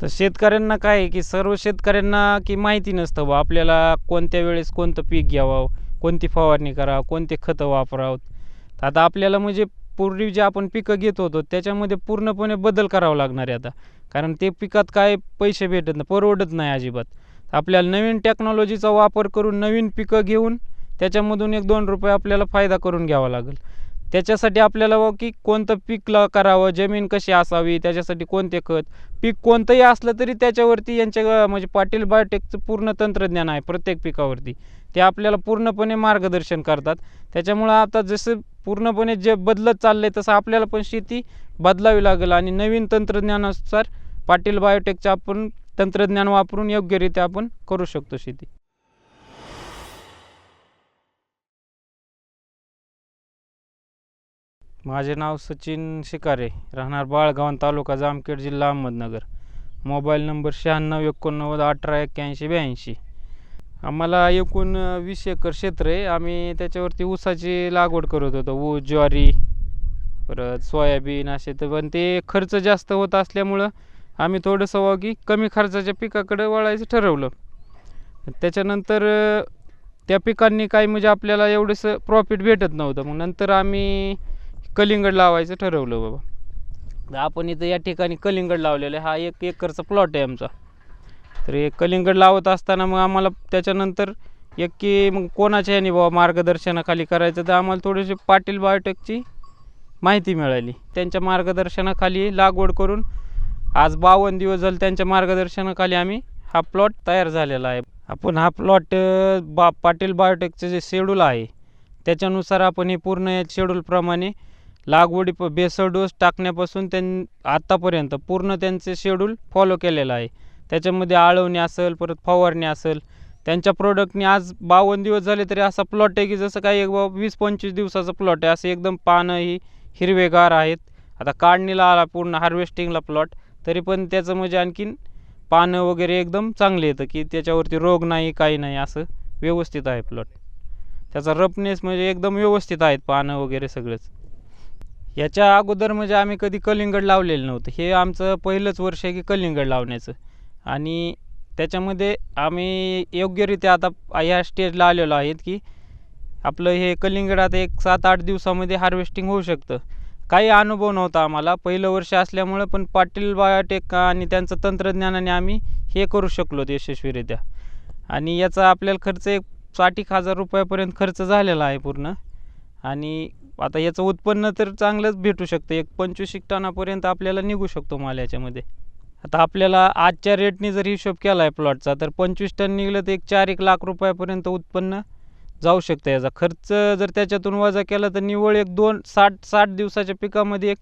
तर शेतकऱ्यांना काय आहे की सर्व शेतकऱ्यांना की माहिती नसतं बा आपल्याला कोणत्या वेळेस कोणतं पीक घ्यावं कोणती फवारणी करावं कोणते खतं वापरावं. तर आता आपल्याला म्हणजे पूर्वी जे आपण पिकं घेत होतो त्याच्यामध्ये पूर्णपणे बदल करावा लागणार आहे आता. कारण ते पिकात काय पैसे भेटत नाही परवडत नाही अजिबात. आपल्याला नवीन टेक्नॉलॉजीचा वापर करून नवीन पिकं घेऊन त्याच्यामधून एक दोन रुपये आपल्याला फायदा करून घ्यावा लागेल. त्याच्यासाठी आपल्याला व की कोणतं पीक ल करावं जमीन कशी असावी त्याच्यासाठी कोणते खत? पीक कोणतंही असलं तरी त्याच्यावरती यांच्या म्हणजे पाटील बायोटेकचं पूर्ण तंत्रज्ञान आहे प्रत्येक पिकावरती. ते आपल्याला पूर्णपणे मार्गदर्शन करतात. त्याच्यामुळं आता जसं पूर्णपणे जे बदलत चाललं आहे तसं आपल्याला पण शेती बदलावी लागेल आणि नवीन तंत्रज्ञानानुसार पाटील बायोटेकचं आपण तंत्रज्ञान वापरून योग्यरित्या आपण करू शकतो शेती. माझे नाव सचिन शिकारे राहणार बाळगावन तालुका जामखेड जिल्हा अहमदनगर. मोबाईल नंबर शहाण्णव एकोणनव्वद अठरा एक्क्याऐंशी ब्याऐंशी. आम्हाला एकूण वीस एकर क्षेत्र आहे. आम्ही त्याच्यावरती ऊसाची लागवड करत होतो. ऊस ज्वारी परत सोयाबीन असे तर पण ते खर्च जास्त होत असल्यामुळं आम्ही थोडंसं वागी कमी खर्चाच्या पिकाकडे वळायचं ठरवलं. त्याच्यानंतर त्या पिकांनी काही म्हणजे आपल्याला एवढंसं प्रॉफिट भेटत नव्हतं. मग नंतर आम्ही कलिंगड लावायचं ठरवलं बाबा. तर आपण इथं या ठिकाणी कलिंगड लावलेलं आहे. हा एक एकरचा प्लॉट आहे आमचा. तर हे कलिंगड लावत असताना मग आम्हाला त्याच्यानंतर एक की मग कोणाच्या याने बाबा मार्गदर्शनाखाली करायचं? तर आम्हाला थोडीशी पाटील बायोटेकची माहिती मिळाली. त्यांच्या मार्गदर्शनाखाली लागवड करून आज बावन्न दिवस झाले त्यांच्या मार्गदर्शनाखाली आम्ही हा प्लॉट तयार झालेला आहे. आपण हा प्लॉट बा पाटील बायोटेकचं जे शेड्यूल आहे त्याच्यानुसार आपण हे पूर्ण या शेड्यूलप्रमाणे लागवडी प बेसळ डोस टाकण्यापासून त्यां आत्तापर्यंत पूर्ण त्यांचे शेड्यूल फॉलो केलेलं आहे. त्याच्यामध्ये आळवणी असेल परत फवारणी असेल. त्यांच्या प्रोडक्टनी आज बावन्न दिवस झाले तरी असा प्लॉट आहे की जसं काही एक बाबा वीस पंचवीस दिवसाचा प्लॉट आहे. असं एकदम पानं ही हिरवेगार आहेत. आता काढणीला आला पूर्ण हार्वेस्टिंगला प्लॉट तरी पण त्याचं म्हणजे आणखीन पानं वगैरे एकदम चांगले येतं की त्याच्यावरती रोग नाही काही नाही असं व्यवस्थित आहे प्लॉट त्याचा रफनेस म्हणजे एकदम व्यवस्थित आहेत पानं वगैरे सगळंच. याच्या अगोदर म्हणजे आम्ही कधी कलिंगड लावलेलं नव्हतं. हे आमचं पहिलंच वर्ष आहे की कलिंगड लावण्याचं. आणि त्याच्यामध्ये आम्ही योग्यरित्या आता ह्या स्टेजला आलेलो आहेत की आपलं हे कलिंगड आता एक सात आठ दिवसामध्ये हार्वेस्टिंग होऊ शकतं. काही अनुभव नव्हता आम्हाला. पहिलं वर्ष असल्यामुळं पण पाटील बायोटेक आणि त्यांचं तंत्रज्ञानाने आम्ही हे करू शकलो यशस्वीरित्या. आणि याचा आपल्याला खर्च एक साठ एक हजार रुपयापर्यंत खर्च झालेला आहे पूर्ण. आणि आता याचं उत्पन्न तर चांगलंच भेटू शकतं. एक पंचवीस एक टनापर्यंत आपल्याला निघू शकतो माल याच्यामध्ये. आता आपल्याला आजच्या रेटने जर हिशोब केला आहे प्लॉटचा तर पंचवीस टन निघलं तर एक चार एक लाख रुपयापर्यंत उत्पन्न जाऊ शकतं याचा. खर्च जर त्याच्यातून वजा केला तर निव्वळ एक दोन साठ साठ दिवसाच्या पिकामध्ये एक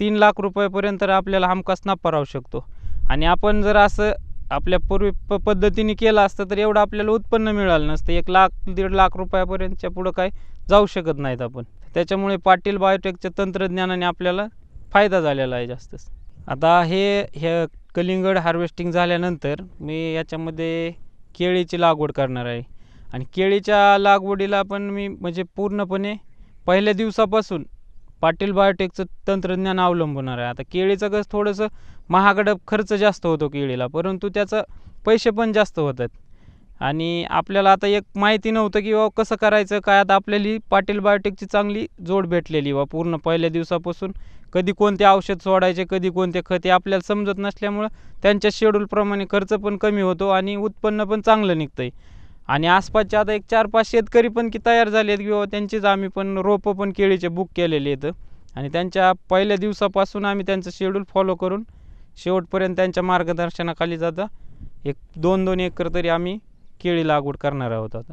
तीन लाख रुपयापर्यंत आपल्याला हमखास नफा राहू शकतो. आणि आपण जर असं आपल्या पूर्वी प पद्धतीने केलं असतं तर एवढं आपल्याला उत्पन्न मिळालं नसतं. एक लाख दीड लाख रुपयापर्यंतच्या पुढं काय जाऊ शकत नाहीत आपण. त्याच्यामुळे पाटील बायोटेकच्या तंत्रज्ञानाने आपल्याला फायदा झालेला आहे जास्तच. आता हे हे कलिंगड हार्वेस्टिंग झाल्यानंतर मी याच्यामध्ये केळीची लागवड करणार आहे. आणि केळीच्या लागवडीला पण मी म्हणजे पूर्णपणे पहिल्या दिवसापासून पाटील बायोटेकचं तंत्रज्ञान अवलंबणार आहे. आता केळीचं कसं थोडंसं महागडं खर्च जास्त होतो केळीला परंतु त्याचं पैसे पण जास्त होतात. आणि आपल्याला आता एक माहिती नव्हतं की बाबा कसं करायचं काय आता आपल्याला पाटील बायोटेकची चांगली जोड भेटलेली बा पूर्ण पहिल्या दिवसापासून. कधी कोणते औषध सोडायचे कधी कोणते खते आपल्याला समजत नसल्यामुळं त्यांच्या शेड्यूलप्रमाणे खर्च पण कमी होतो आणि उत्पन्न पण चांगलं निघतं आहे आणि आसपासचे आता एक चार पाच शेतकरी पण की तयार झाले आहेत की बाबा त्यांचीच आम्ही पण रोपं पण केळीचे बुक केलेले आहेत. आणि त्यांच्या पहिल्या दिवसापासून आम्ही त्यांचं शेड्यूल फॉलो करून शेवटपर्यंत त्यांच्या मार्गदर्शनाखाली जाता. एक दोन दोन एकर तरी आम्ही केळी लागवड करणार आहोत आता.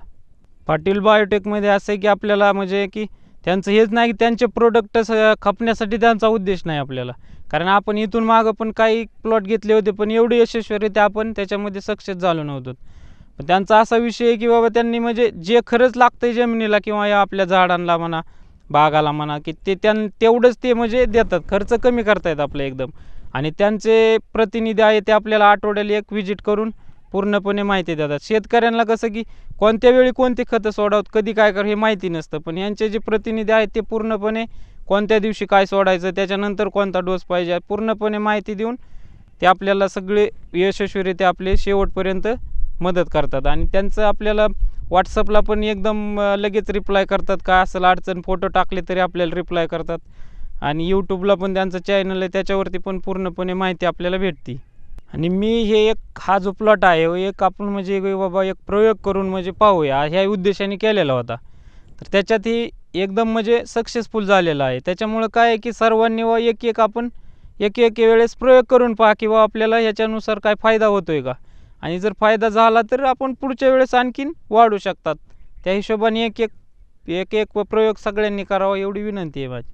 पाटील बायोटेकमध्ये असं आहे की आपल्याला म्हणजे की त्यांचं हेच नाही की त्यांचे प्रोडक्ट खपण्यासाठी त्यांचा उद्देश नाही आपल्याला. कारण आपण इथून मागं पण काही प्लॉट घेतले होते पण एवढी यशस्वीरित्या आपण त्याच्यामध्ये सक्सेस झालो नव्हतो. पण त्यांचा असा विषय आहे की बाबा त्यांनी म्हणजे जे खरंच लागतं आहे जमिनीला किंवा या आपल्या झाडांना म्हणा बागाला म्हणा की ते त्यां तेवढंच ते म्हणजे देतात खर्च कमी करतायत आपलं एकदम. आणि त्यांचे प्रतिनिधी आहे ते आपल्याला आठवड्याला एक व्हिजिट करून पूर्णपणे माहिती देतात. शेतकऱ्यांना कसं की कोणत्या वेळी कोणते खतं सोडावत कधी काय कर हे माहिती नसतं. पण यांचे जे प्रतिनिधी आहेत ते पूर्णपणे कोणत्या दिवशी काय सोडायचं त्याच्यानंतर कोणता डोस पाहिजे पूर्णपणे माहिती देऊन ते आपल्याला सगळे यशस्वीरित्या आपले शेवटपर्यंत मदत करतात. आणि त्यांचं आपल्याला व्हॉट्सअपला पण एकदम लगेच रिप्लाय करतात. काय असेल अडचण फोटो टाकले तरी आपल्याला रिप्लाय करतात. आणि यूट्यूबला पण त्यांचं चॅनल आहे त्याच्यावरती पण पूर्णपणे माहिती आपल्याला भेटते. आणि मी हे एक हा जो प्लॉट आहे एक आपण म्हणजे बाबा एक प्रयोग करून म्हणजे पाहूया. ह्या उद्देशाने केलेला होता. तर त्याच्यातही एकदम म्हणजे सक्सेसफुल झालेला आहे. त्याच्यामुळं काय आहे की सर्वांनी व एक एक आपण एक एक वेळेस प्रयोग करून पहा किंवा आपल्याला ह्याच्यानुसार काय फायदा होतो आहे का? आणि जर फायदा झाला तर आपण पुढच्या वेळेस आणखीन वाढू शकतात. त्या हिशोबाने एक एक एक एक प्रयोग सगळ्यांनी करावा एवढी विनंती आहे माझी.